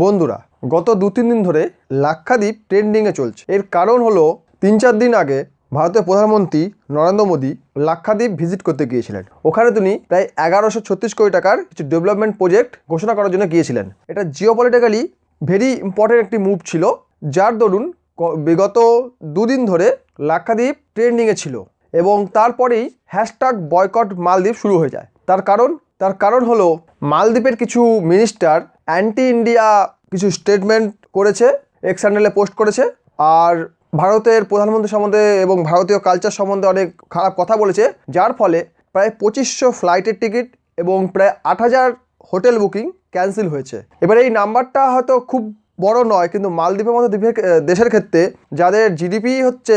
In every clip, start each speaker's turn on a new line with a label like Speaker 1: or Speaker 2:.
Speaker 1: বন্ধুরা, গত দু তিন দিন ধরে লাক্ষাদ্বীপ ট্রেন্ডিংয়ে চলছে। এর কারণ হলো তিন চার দিন আগে ভারতের প্রধানমন্ত্রী নরেন্দ্র মোদী লাক্ষাদ্বীপ ভিজিট করতে গিয়েছিলেন। ওখানে তিনি প্রায় এগারোশো ছত্রিশ কোটি টাকার কিছু ডেভেলপমেন্ট প্রজেক্ট ঘোষণা করার জন্য গিয়েছিলেন। এটা জিওপলিটিক্যালি ভেরি ইম্পর্টেন্ট একটি মুভ ছিল, যার দরুন বিগত দুদিন ধরে লাক্ষাদ্বীপ ট্রেন্ডিংয়ে ছিল এবং তারপরেই হ্যাশট্যাগ বয়কট মালদ্বীপ শুরু হয়ে যায়। তার কারণ তার কারণ হলো মালদ্বীপের কিছু মিনিস্টার অ্যান্টি ইন্ডিয়া কিছু স্টেটমেন্ট করেছে এক্স হ্যান্ডেলে পোস্ট করেছে, আর ভারতের প্রধানমন্ত্রী সম্বন্ধে এবং ভারতীয় কালচার সম্বন্ধে অনেক খারাপ কথা বলেছে, যার ফলে প্রায় পঁচিশশো ফ্লাইটের টিকিট এবং প্রায় আট হাজার হোটেল বুকিং ক্যান্সেল হয়েছে। এবার এই নাম্বারটা হয়তো খুব বড় নয়, কিন্তু মালদ্বীপের মতো দ্বীপের দেশের ক্ষেত্রে যাদের জিডিপি হচ্ছে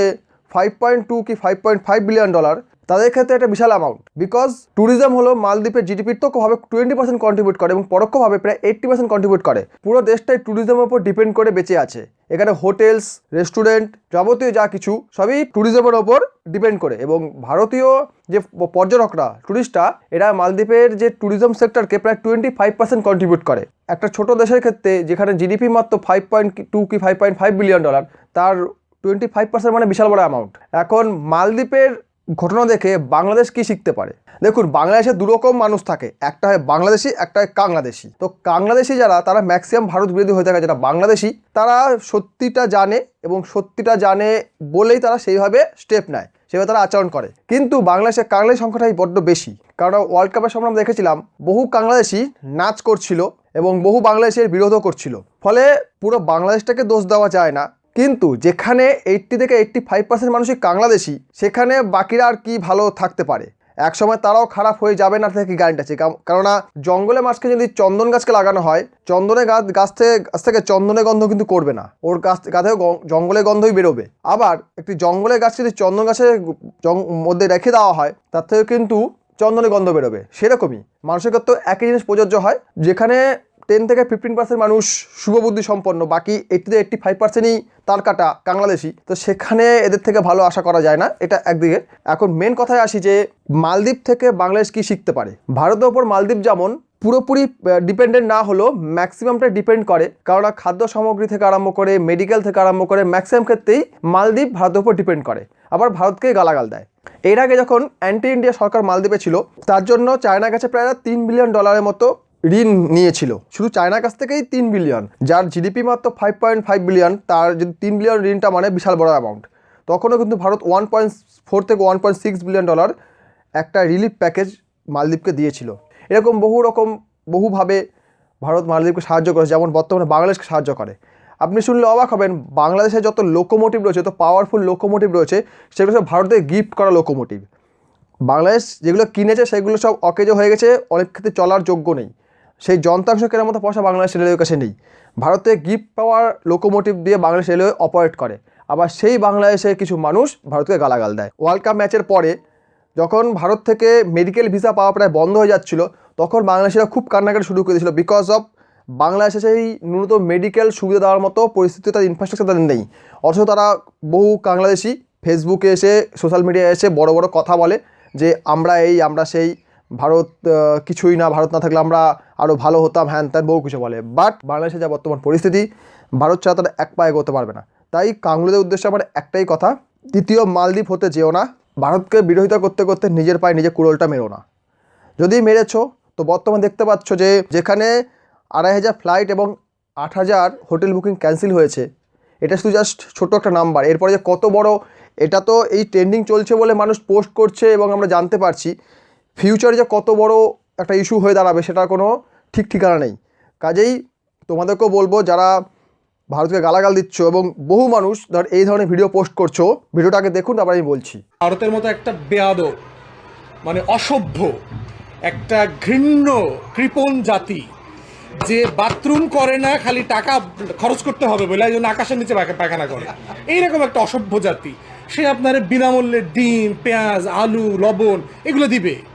Speaker 1: ফাইভ পয়েন্ট টু কি five point five billion dollar তাদের ক্ষেত্রে একটা বিশাল অ্যামাউন্ট বিকজ ট্যুরিজম হলো মালদ্বীপের জিডিপির তো ভাবে টোয়েন্টি পার্সেন্ট কন্ট্রিবিউট করে এবং পরোক্ষভাবে প্রায় এইট্টি পার্সেন্ট কন্ট্রিবিউট করে। পুরো দেশটাই ট্যুরিজমের উপর ডিপেন্ড করে বেঁচে আছে। এখানে হোটেলস রেস্টুরেন্ট যাবতীয় যা কিছু সবই ট্যুরিজমের ওপর ডিপেন্ড করে এবং ভারতীয় যে পর্যটকরা ট্যুরিস্টরা এরা মালদ্বীপের যে ট্যুরিজম সেক্টরকে প্রায় টোয়েন্টি ফাইভ পার্সেন্ট কন্ট্রিবিউট করে। একটা ছোট দেশের ক্ষেত্রে যেখানে জিডিপি মাত্র ফাইভ পয়েন্ট টু কি five point five billion dollar তার টোয়েন্টি ফাইভ পার্সেন্ট মানে বিশাল বড় অ্যামাউন্ট এখন মালদ্বীপের ঘটনা দেখে বাংলাদেশ কি শিখতে পারে? দেখুন বাংলাদেশে দুরকম মানুষ থাকে। একটা হয় বাংলাদেশি, একটা হয় কাংলাদেশি। তো কাংলাদেশি যারা, তারা ম্যাক্সিমাম ভারত বিরোধী হয়ে থাকে যারা বাংলাদেশি, তারা সত্যিটা জানে এবং সত্যিটা জানে বলেই তারা সেইভাবে স্টেপ নেয় সেভাবে তারা আচরণ করে। কিন্তু বাংলাদেশে কাংলাদেশি সংখ্যাটাই বড্ড বেশি। কারণ ওয়ার্ল্ড কাপের সময় আমরা দেখেছিলাম, বহু কাংলাদেশি নাচ করছিল এবং বহু বাংলাদেশের বিরোধও করছিল। ফলে পুরো বাংলাদেশটাকে দোষ দেওয়া যায় না। কিন্তু যেখানে এইট্টি থেকে এইট্টি ফাইভ পার্সেন্ট মানুষই বাংলাদেশি সেখানে বাকিরা আর কি ভালো থাকতে পারে। একসময় তারাও খারাপ হয়ে যাবে না থেকে গ্যারান্টি আছে। কেননা জঙ্গলে মাছকে যদি চন্দন গাছকে লাগানো হয় চন্দনের গাছ গাছ থেকে গাছ থেকে চন্দনের গন্ধ কিন্তু করবে না। ওর গাছ গাছে জঙ্গলের গন্ধই বেরোবে। আবার একটি জঙ্গলের গাছ যদি চন্দন গাছের মধ্যে রেখে দেওয়া হয়, তার থেকে কিন্তু চন্দনের গন্ধ বেরোবে। সেরকমই। মানুষের ক্ষেত্রেও একই জিনিস প্রযোজ্য হয়। যেখানে টেন থেকে ফিফটিন পার্সেন্ট মানুষ শুভবুদ্ধি সম্পন্ন, বাকি এইটি থেকে ফাইভ পার্সেন্টই তার কাটা বাংলাদেশি। তো সেখানে এদের থেকে ভালো আশা করা যায় না, এটা একদিকে। এখন মেন কথায় আসি যে, মালদ্বীপ থেকে বাংলাদেশ কি শিখতে পারে? ভারতের ওপর মালদ্বীপ যেমন পুরোপুরি ডিপেন্ডেন্ট না হলেও ম্যাক্সিমামটা ডিপেন্ড করে কারণ খাদ্য সামগ্রী থেকে আরম্ভ করে মেডিকেল থেকে আরম্ভ করে ম্যাক্সিমাম ক্ষেত্রেই মালদ্বীপ ভারতের উপর ডিপেন্ড করে। আবার ভারতকেই গালাগাল দেয়। এর আগে যখন অ্যান্টি ইন্ডিয়া সরকার মালদ্বীপে ছিল, তার জন্য চায়নার কাছে প্রায় তিন বিলিয়ন ডলারের মতো ঋণ নিয়েছিল। শুধু চায়নার কাছ থেকেই তিন বিলিয়ন, যার জিডিপি মাত্র ফাইভ পয়েন্ট ফাইভ বিলিয়ন তার যদি তিন বিলিয়ন ঋণটা মানে বিশাল বড় অ্যামাউন্ট তখনও কিন্তু ভারত ওয়ান পয়েন্ট ফোর থেকে one point six billion dollar একটা রিলিফ প্যাকেজ মালদ্বীপকে দিয়েছিল। এরকম বহু রকম, বহুভাবে ভারত মালদ্বীপকে সাহায্য করেছে, যেমন বর্তমানে বাংলাদেশকে সাহায্য করে। আপনি শুনলে অবাক হবেন, বাংলাদেশে যত লোকোমোটিভ রয়েছে, যত পাওয়ারফুল লোকোমোটিভ রয়েছে, সেগুলো সব ভারতে গিফট করা লোকোমোটিভ বাংলাদেশ যেগুলো কিনেছে, সেগুলো সব অকেজো হয়ে গেছে, অনেক ক্ষেত্রে চলার যোগ্য নেই। সেই যন্ত্রাংশ কেনার মতো পয়সা বাংলাদেশ রেলওয়ের কাছে নেই। ভারতে গিফট পাওয়ার লোকোমোটিভ দিয়ে বাংলাদেশ রেলওয়ে অপারেট করে। আবার সেই বাংলাদেশের কিছু মানুষ ভারতকে গালাগাল দেয়। ওয়ার্ল্ড কাপ ম্যাচের পরে যখন ভারত থেকে মেডিকেল ভিসা পাওয়া প্রায় বন্ধ হয়ে যাচ্ছিল, তখন বাংলাদেশিরা খুব কান্নাকাটি শুরু করে দিয়েছিল। বিকজ অফ বাংলাদেশে সেই ন্যূনতম মেডিকেল সুবিধা দেওয়ার মতো পরিস্থিতি তার ইনফ্রাস্ট্রাকচার তাদের নেই। অথচ তারা বহু বাংলাদেশি ফেসবুকে এসে সোশ্যাল মিডিয়ায় এসে বড় বড় কথা বলে যে, আমরা এই, আমরা সেই ভারত কিছুই না, ভারত না থাকলে আমরা আরও ভালো হতাম, হ্যান ত্যান, বহু কিছু বলে। বাট বাংলাদেশে যা বর্তমান পরিস্থিতি, ভারত ছাড়া তারা এক পায়ে এগোতে পারবে না। তাই কাংগুলিদের উদ্দেশ্যে আমার একটাই কথা, দ্বিতীয় মালদ্বীপ হতে যেও না, ভারতকে বিরোধিতা করতে করতে নিজের পায়ে নিজে কুড়োলটা মেরো না। যদি মেরেছো, তো বর্তমানে দেখতে পাচ্ছ যে, যেখানে আড়াই হাজার ফ্লাইট এবং আট হাজার হোটেল বুকিং ক্যান্সেল হয়েছে, এটা শুধু জাস্ট ছোট একটা নাম্বার এরপরে যে কত বড়, এটা তো এই ট্রেন্ডিং চলছে বলে মানুষ পোস্ট করছে এবং আমরা জানতে পারছি। ফিউচারে যে কত বড় একটা ইস্যু হয়ে দাঁড়াবে সেটার কোনো ঠিক ঠিকানা নেই। কাজেই তোমাদেরকেও বলব, যারা ভারতকে গালাগাল দিচ্ছ এবং বহু মানুষ ধর এই ধরনের ভিডিও পোস্ট করছ, ভিডিওটাকে দেখুন তারপর আমি বলছি।
Speaker 2: ভারতের মতো একটা বেয়াদ মানে অসভ্য, একটা ঘৃণ্য, কৃপণ জাতি, যে বাথরুম করে না, খালি টাকা খরচ করতে হবে বলে জন্য আকাশের নিচে পায়খা- পায়খানা করে। এইরকম একটা অসভ্য জাতি, সে আপনার বিনামূল্যে ডিম, পেঁয়াজ, আলু, লবণ, এগুলো দিবে।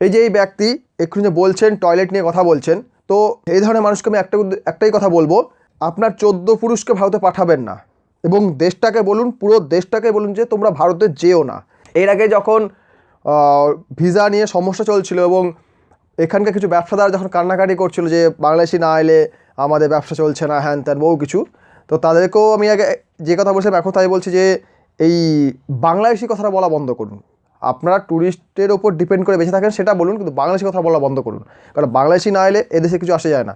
Speaker 1: এই যে এই ব্যক্তি এক্ষুনি যে বলছেন টয়লেট নিয়ে কথা বলছেন, তো এই ধরনের মানুষকে আমি একটা একটাই কথা বলব, আপনার চোদ্দ পুরুষকে ভারতে পাঠাবেন না। এবং দেশটাকে বলুন, পুরো দেশটাকে বলুন যে তোমরা ভারতে যেও না। এর আগে যখন ভিসা নিয়ে সমস্যা চলছিল এবং এখানকার কিছু ব্যবসাদার যখন কান্নাকাটি করছিল যে বাংলাদেশি না এলে আমাদের ব্যবসা চলছে না, হ্যান ত্যান, বহু কিছু, তো তাদেরকেও আমি আগে যে কথা বলছিলাম, এখন তাই বলছি যে এই বাংলাদেশি কথাটা বলা বন্ধ করুন। আপনারা ট্যুরিস্টের ওপর ডিপেন্ড করে বেঁচে থাকেন, সেটা বলুন, কিন্তু বাংলাদেশি কথা বলা বন্ধ করুন। কারণ বাংলাদেশি না এলে এদেশে কিছু আসে যায় না।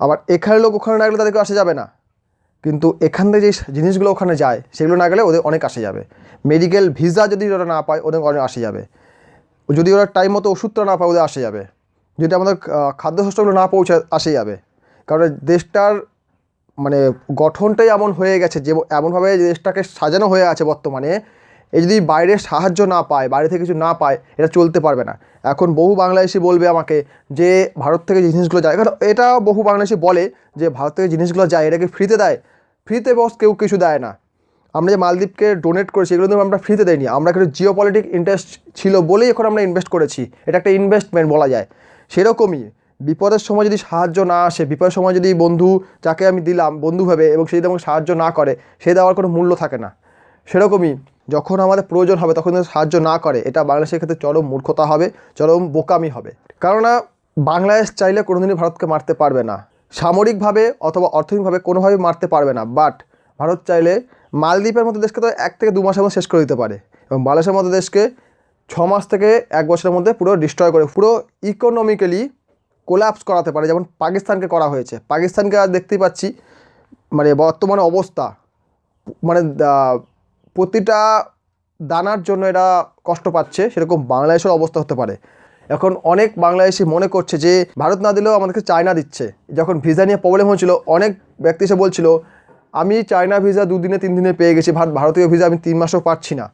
Speaker 1: আবার এখানে লোক ওখানে না গেলে তাদেরকে আসে যাবে না। কিন্তু এখান থেকে যে জিনিসগুলো ওখানে যায়, সেগুলো না গেলে ওদের অনেক আসে যাবে। মেডিকেল ভিসা যদি ওরা না পায়, ওদের অনেক আসে যাবে। যদি ওরা টাইম মতো ওষুধটা না পায়, ওদের আসে যাবে। যদি আমাদের খাদ্যশস্যগুলো না পৌঁছে, আসে যাবে। কারণ দেশটার মানে গঠনটাই এমন হয়ে গেছে যে, এমনভাবে দেশটাকে সাজানো হয়ে আছে বর্তমানে এই যদি বাইরের সাহায্য না পায়, বাইরে থেকে কিছু না পায়, এটা চলতে পারবে না। এখন বহু বাংলাদেশি বলবে আমাকে যে ভারত থেকে জিনিসগুলো যায়, কারণ এটা বহু বাংলাদেশি বলে যে ভারত থেকে জিনিসগুলো যায়, এটাকে ফ্রিতে দেয়। ফ্রিতে বস কেউ কিছু দেয় না। আমরা যে মালদ্বীপকে ডোনেট করেছি, এগুলো কিন্তু আমরা ফ্রিতে দেয়নি আমরা কিন্তু জিও পলিটিক ইন্টারেস্ট ছিল বলেই এখন আমরা ইনভেস্ট করেছি। এটা একটা ইনভেস্টমেন্ট বলা যায়। সেরকমই বিপদের সময় যদি সাহায্য না আসে, বিপদের সময় যদি বন্ধু যাকে আমি দিলাম, বন্ধু ভাবে, এবং সে যদি আমাকে সাহায্য না করে, সে দেওয়ার কোনো মূল্য থাকে না। সেরকমই যখন আমাদের প্রয়োজন হবে, তখন সাহায্য না করে, এটা বাংলাদেশের ক্ষেত্রে চরম মূর্খতা হবে, চরম বোকামি হবে। কেননা, বাংলাদেশ চাইলে কোনোদিনই ভারতকে মারতে পারবে না। সামরিকভাবে অথবা অর্থনৈতিকভাবে কোনোভাবে মারতে পারবে না বাট ভারত চাইলে মালদ্বীপের মতো দেশকে তো এক থেকে দু মাসের মধ্যে শেষ করে দিতে পারে এবং বাংলাদেশের মতো দেশকে ছ মাস থেকে এক বছরের মধ্যে পুরো ডিস্ট্রয় করে, পুরো ইকোনমিক্যালি কোলাপস করাতে পারে, যেমন পাকিস্তানকে করা হয়েছে। পাকিস্তানকে আজ দেখতেই পাচ্ছি মানে বর্তমানে অবস্থা মানে প্রতিটা দানার জন্য এরা কষ্ট পাচ্ছে, সেরকম বাংলাদেশের অবস্থা হতে পারে। এখন অনেক বাংলাদেশি মনে করছে যে, ভারত না দিলেও আমাদেরকে চায়না দিচ্ছে। যখন ভিসা নিয়ে প্রবলেম হয়েছিল, অনেক ব্যক্তি এসে বলছিল, আমি চায়না ভিসা দুদিনে তিন দিনে পেয়ে গেছি ভারত ভারতীয় ভিসা আমি তিন মাসও পাচ্ছি না।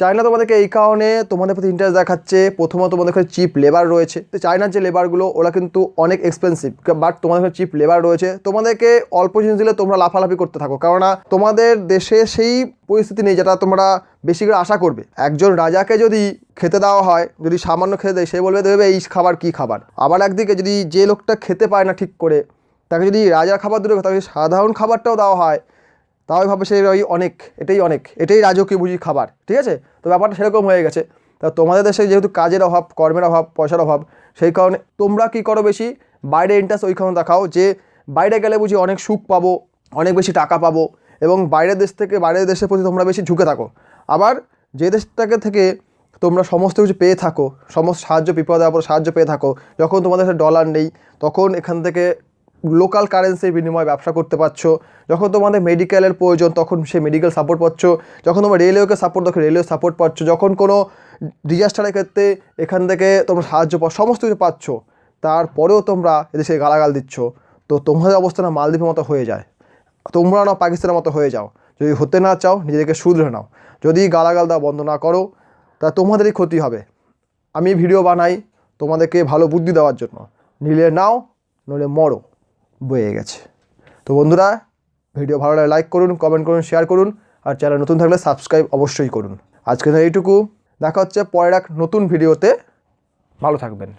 Speaker 1: চায়না তোমাদেরকে এই কারণে তোমাদের প্রতি ইন্টারেস্ট দেখাচ্ছে। প্রথমত তোমাদের কাছে চিপ লেবার রয়েছে। তো চায়নার যে লেবারগুলো ওরা কিন্তু অনেক এক্সপেন্সিভ বাট তোমাদের কাছে চিপ লেবার রয়েছে। তোমাদেরকে অল্প জিনিস দিলে তোমরা লাফালাফি করতে থাকো, কেননা তোমাদের দেশে সেই পরিস্থিতি নেই যেটা তোমরা বেশি করে আশা করবে। একজন রাজাকে যদি খেতে দেওয়া হয়, যদি সামান্য খেতে দেয়, সে বলবে, দেবে, এই খাবার কি খাবার? আবার একদিকে যদি যে লোকটা খেতে পায় না ঠিক করে, তাকে যদি রাজার খাবার দূরে তাকে সাধারণ খাবারটাও দেওয়া হয় তাও ভাবে সে ওই অনেক, এটাই অনেক, এটাই রাজকীয় বুঝি খাবার, ঠিক আছে? তো ব্যাপারটা সেরকম হয়ে গেছে। তা তোমাদের দেশে যেহেতু কাজের অভাব, কর্মের অভাব, পয়সার অভাব, সেই কারণে তোমরা কি করো বেশি? বাইরে ইন্টারেস্ট ওইখানে দেখাও যে বাইরে গেলে বুঝি অনেক সুখ পাবো, অনেক বেশি টাকা পাবো এবং বাইরের দেশ থেকে, বাইরের দেশের প্রতি তোমরা বেশি ঝুঁকে থাকো। আবার যে দেশটাকে থেকে তোমরা সমস্ত কিছু পেয়ে থাকো, সমস্ত সাহায্য, বিপদে আপদ সাহায্য পেয়ে থাকো, যখন তোমাদের ডলার নেই, তখন এখান থেকে লোকাল কারেন্সির বিনিময়ে ব্যবসা করতে পারছ। যখন তোমাদের মেডিকেলের প্রয়োজন, তখন সে মেডিকেল সাপোর্ট পাচ্ছ। যখন তোমরা রেলওয়েকে সাপোর্ট তখন রেলওয়ে সাপোর্ট পাচ্ছ। যখন কোনো ডিজাস্টারের ক্ষেত্রে এখান থেকে তোমরা সাহায্য পাও সমস্ত কিছু পাচ্ছ। তারপরেও তোমরা এদেশে গালাগাল দিচ্ছ। তো তোমাদের অবস্থা না মালদ্বীপের মতো হয়ে যায়। তোমরা না পাকিস্তানের মতো হয়ে যাও। যদি হতে না চাও, নিজেদেরকে শুধরে নাও। যদি গালাগাল দেওয়া বন্ধ না করো, তা তোমাদেরই ক্ষতি হবে। আমি ভিডিও বানাই তোমাদেরকে ভালো বুদ্ধি দেওয়ার জন্য। নিলে নাও, নইলে মরো। বয়ে গেছে। তো বন্ধুরা, ভিডিও ভালো লাগলে লাইক করুন কমেন্ট করুন শেয়ার করুন, আর চ্যানেল নতুন থাকলে সাবস্ক্রাইব অবশ্যই করুন। আজকে এইটুকু। দেখা হচ্ছে পরের এক নতুন ভিডিওতে ভালো থাকবেন।